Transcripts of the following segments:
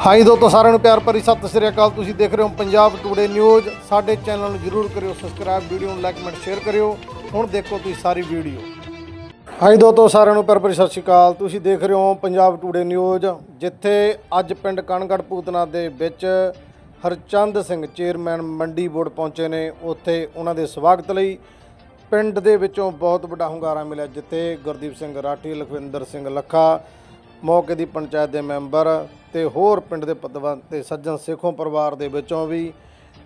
High ਦੋਸਤੋ, ਸਾਰਿਆਂ ਨੂੰ ਪਿਆਰ ਭਰੀ ਸਤਿ ਸ੍ਰੀ ਅਕਾਲ। ਤੁਸੀਂ ਦੇਖ ਰਹੇ ਹੋ ਪੰਜਾਬ ਟੂਡੇ ਨਿਊਜ਼ ਸਾਡੇ ਚੈਨਲ ਨੂੰ ਜਰੂਰ ਕਰਿਓ ਸਬਸਕ੍ਰਾਈਬ ਵੀਡੀਓ ਨੂੰ ਲਾਈਕ ਕਮੈਂਟ ਸ਼ੇਅਰ ਕਰਿਓ। ਹੁਣ ਦੇਖੋ ਤੁਸੀਂ ਸਾਰੀ ਵੀਡੀਓ ਹਾਈ ਦੋਸਤੋ, ਸਾਰਿਆਂ ਨੂੰ ਪਿਆਰ ਭਰੀ ਸਤਿ ਸ੍ਰੀ ਅਕਾਲ। ਤੁਸੀਂ ਦੇਖ ਰਹੇ ਹੋ ਪੰਜਾਬ ਟੂਡੇ ਨਿਊਜ਼ ਜਿੱਥੇ ਅੱਜ ਪਿੰਡ ਕਣਗੜ ਪੂਤਨਾ ਦੇ ਵਿੱਚ ਹਰਚੰਦ ਸਿੰਘ ਚੇਅਰਮੈਨ ਮੰਡੀ ਬੋਰਡ ਪਹੁੰਚੇ ਨੇ। ਉੱਥੇ ਉਹਨਾਂ ਦੇ ਸਵਾਗਤ ਲਈ ਪਿੰਡ ਦੇ ਵਿੱਚੋਂ ਬਹੁਤ ਵੱਡਾ ਹੁੰਗਾਰਾ ਮਿਲਿਆ, ਜਿੱਥੇ ਗੁਰਦੀਪ ਸਿੰਘ ਰਾਠੀ, ਲਖਵਿੰਦਰ ਸਿੰਘ ਲੱਖਾ ਮੌਕੇ ਦੀ ਪੰਚਾਇਤ ਦੇ ਮੈਂਬਰ ਤੇ ਹੋਰ ਪਿੰਡ ਦੇ ਪਤਵੰਤ ਤੇ ਸੱਜਣ ਸੇਖੋਂ ਪਰਿਵਾਰ ਦੇ ਵਿੱਚੋਂ ਵੀ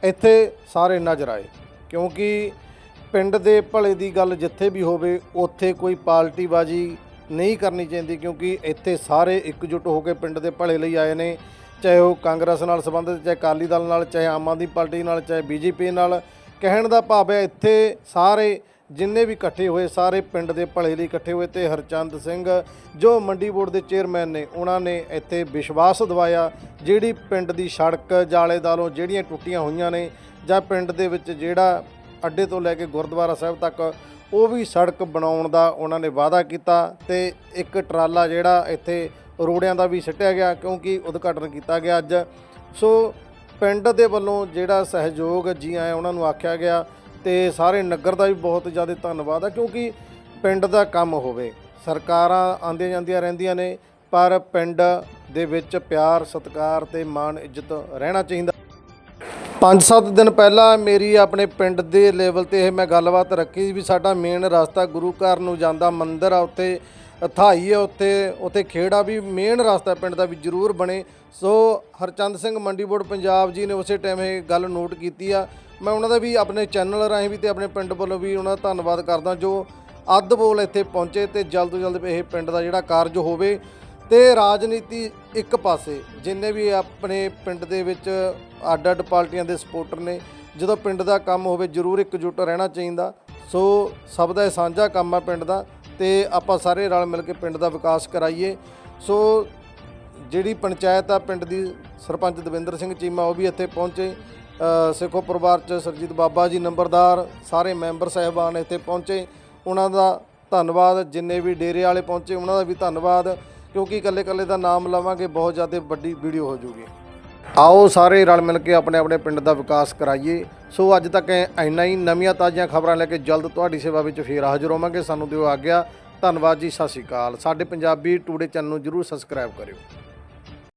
ਇੱਥੇ ਸਾਰੇ ਨਜ਼ਰ ਆਏ। ਕਿਉਂਕਿ ਪਿੰਡ ਦੇ ਭਲੇ ਦੀ ਗੱਲ ਜਿੱਥੇ ਵੀ ਹੋਵੇ, ਉੱਥੇ ਕੋਈ ਪਾਰਟੀਬਾਜ਼ੀ ਨਹੀਂ ਕਰਨੀ ਚਾਹੀਦੀ ਕਿਉਂਕਿ ਇੱਥੇ ਸਾਰੇ ਇਕਜੁੱਟ ਹੋ ਕੇ ਪਿੰਡ ਦੇ ਭਲੇ ਲਈ ਆਏ ਨੇ। ਚਾਹੇ ਉਹ ਕਾਂਗਰਸ ਨਾਲ ਸੰਬੰਧਿਤ, ਚਾਹੇ ਅਕਾਲੀ ਦਲ ਨਾਲ, ਚਾਹੇ ਆਮ ਆਦਮੀ ਪਾਰਟੀ ਨਾਲ, ਚਾਹੇ ਬੀਜੇਪੀ ਨਾਲ। ਕਹਿਣ ਦਾ ਭਾਵ ਹੈ ਇੱਥੇ ਸਾਰੇ ਜਿੰਨੇ ਵੀ ਇਕੱਠੇ ਹੋਏ, ਸਾਰੇ ਪਿੰਡ ਦੇ ਭਲੇ ਲਈ ਇਕੱਠੇ ਹੋਏ ਤੇ ਹਰਚੰਦ ਸਿੰਘ, ਜੋ ਮੰਡੀ ਬੋਰਡ ਦੇ ਚੇਅਰਮੈਨ ਨੇ, ਉਹਨਾਂ ਨੇ ਇੱਥੇ ਵਿਸ਼ਵਾਸ ਦਿਵਾਇਆ, ਜਿਹੜੀ ਪਿੰਡ ਦੀ ਸੜਕ ਜਾਲੇ ਦਾਲੋਂ ਜਿਹੜੀਆਂ ਟੁੱਟੀਆਂ ਹੋਈਆਂ ਨੇ, ਜਾਂ ਪਿੰਡ ਦੇ ਵਿੱਚ ਜਿਹੜਾ ਅੱਡੇ ਤੋਂ ਲੈ ਕੇ ਗੁਰਦੁਆਰਾ ਸਾਹਿਬ ਤੱਕ, ਉਹ ਵੀ ਸੜਕ ਬਣਾਉਣ ਦਾ ਉਹਨਾਂ ਨੇ ਵਾਅਦਾ ਕੀਤਾ ਤੇ ਇੱਕ ਟਰਾਲਾ ਜਿਹੜਾ ਇੱਥੇ ਰੋੜਿਆਂ ਦਾ ਵੀ ਸਿੱਟਿਆ ਗਿਆ, ਕਿਉਂਕਿ ਉਦਘਾਟਨ ਕੀਤਾ ਗਿਆ ਅੱਜ। ਸੋ ਪਿੰਡ ਦੇ ਵੱਲੋਂ ਜਿਹੜਾ ਸਹਿਯੋਗ ਜੀ ਆਇਆਂ ਉਹਨਾਂ ਨੂੰ ਆਖਿਆ ਗਿਆ ਤੇ ਸਾਰੇ ਨਗਰ ਦਾ ਵੀ ਬਹੁਤ ਜ਼ਿਆਦਾ ਧੰਨਵਾਦ ਆ, ਕਿਉਂਕਿ ਪਿੰਡ ਦਾ ਕੰਮ ਹੋਵੇ। ਸਰਕਾਰਾਂ ਆਉਂਦੀਆਂ ਜਾਂਦੀਆਂ ਰਹਿੰਦੀਆਂ ਨੇ, ਪਰ ਪਿੰਡ ਦੇ ਵਿੱਚ ਪਿਆਰ, ਸਤਿਕਾਰ ਤੇ ਮਾਣ, ਇੱਜ਼ਤ ਰਹਿਣਾ ਚਾਹੀਦਾ। ਪੰਜ ਸੱਤ ਦਿਨ ਪਹਿਲਾਂ ਮੇਰੀ ਆਪਣੇ ਪਿੰਡ ਦੇ ਲੈਵਲ ਤੇ ਇਹ ਮੈਂ ਗੱਲਬਾਤ ਰੱਖੀ ਵੀ ਸਾਡਾ ਮੇਨ ਰਸਤਾ ਗੁਰੂ ਘਰ ਨੂੰ ਜਾਂਦਾ, ਮੰਦਿਰ ਆ ਉੱਥੇ, ਥਾਈ ਹੈ ਉੱਥੇ ਉੱਥੇ ਖੇੜਾ ਵੀ ਮੇਨ ਰਸਤਾ ਪਿੰਡ ਦਾ ਵੀ ਜ਼ਰੂਰ ਬਣੇ। ਸੋ ਹਰਚੰਦ ਸਿੰਘ ਮੰਡੀ ਬੋਰਡ ਪੰਜਾਬ ਜੀ ਨੇ ਉਸੇ ਟਾਈਮ ਇਹ ਗੱਲ ਨੋਟ ਕੀਤੀ ਆ ਮੈਂ ਉਹਨਾਂ ਦਾ ਵੀ ਆਪਣੇ ਚੈਨਲ ਰਾਹੀਂ ਵੀ ਤੇ ਆਪਣੇ ਪਿੰਡ ਵੱਲੋਂ ਵੀ ਉਹਨਾਂ ਦਾ ਧੰਨਵਾਦ ਕਰਦਾ ਜੋ ਅੱਧ ਬੋਲ ਇੱਥੇ ਪਹੁੰਚੇ ਤੇ ਜਲਦ ਤੋਂ ਜਲਦ ਇਹ ਪਿੰਡ ਦਾ ਜਿਹੜਾ ਕਾਰਜ ਹੋਵੇ ਤੇ ਰਾਜਨੀਤੀ ਇੱਕ ਪਾਸੇ, ਜਿੰਨੇ ਵੀ ਆਪਣੇ ਪਿੰਡ ਦੇ ਵਿੱਚ ਅੱਡ ਅੱਡ ਪਾਰਟੀਆਂ ਦੇ ਸਪੋਰਟਰ ਨੇ, ਜਦੋਂ ਪਿੰਡ ਦਾ ਕੰਮ ਹੋਵੇ ਜ਼ਰੂਰ ਇਕਜੁੱਟ ਰਹਿਣਾ ਚਾਹੀਦਾ। ਸੋ ਸਭ ਦਾ ਇਹ ਸਾਂਝਾ ਕੰਮ ਆ ਪਿੰਡ ਦਾ ਤੇ ਆਪਾਂ ਸਾਰੇ ਰਲ ਮਿਲ ਕੇ ਪਿੰਡ ਦਾ ਵਿਕਾਸ ਕਰਾਈਏ। ਸੋ ਜਿਹੜੀ ਪੰਚਾਇਤ ਆ ਪਿੰਡ ਦੀ, ਸਰਪੰਚ ਦਵਿੰਦਰ ਸਿੰਘ ਚੀਮਾ, ਉਹ ਵੀ ਇੱਥੇ ਪਹੁੰਚੇ। ਸਿੱਖੋ ਪਰਿਵਾਰ ਚ ਸਰਜੀਤ ਬਾਬਾ ਜੀ ਨੰਬਰਦਾਰ, ਸਾਰੇ ਮੈਂਬਰ ਸਹਿਬਾਨ ਇੱਥੇ ਪਹੁੰਚੇ। ਉਹਨਾਂ ਦਾ ਧੰਨਵਾਦ, ਜਿੰਨੇ ਵੀ ਡੇਰੇ ਵਾਲੇ ਪਹੁੰਚੇ, ਉਹਨਾਂ ਦਾ ਵੀ ਧੰਨਵਾਦ, ਕਿਉਂਕਿ ਇਕੱਲੇ ਇਕੱਲੇ ਦਾ ਨਾਮ ਲਵਾਂਗੇ, ਬਹੁਤ ਜ਼ਿਆਦਾ ਵੱਡੀ ਵੀਡੀਓ ਹੋ ਜਾਊਗੀ ਆਓ ਸਾਰੇ ਰਲ ਮਿਲ ਕੇ ਆਪਣੇ ਆਪਣੇ ਪਿੰਡ ਦਾ ਵਿਕਾਸ ਕਰਾਈਏ। ਸੋ ਅੱਜ ਤੱਕ ਇਹ ਇੰਨਾ ਹੀ, ਨਵੀਆਂ ਤਾਜ਼ੀਆਂ ਖਬਰਾਂ ਲੈ ਕੇ ਜਲਦ ਤੁਹਾਡੀ ਸੇਵਾ ਵਿੱਚ ਫੇਰ ਹਾਜ਼ਰ ਹੋਵਾਂਗੇ। ਸਾਨੂੰ ਦਿਓ ਆਗਿਆ। ਧੰਨਵਾਦ ਜੀ, ਸਤਿ ਸ਼੍ਰੀ ਅਕਾਲ। ਸਾਡੇ ਪੰਜਾਬੀ ਟੂਡੇ ਚੈਨਲ ਨੂੰ ਜਰੂਰ ਸਬਸਕ੍ਰਾਈਬ ਕਰਿਓ।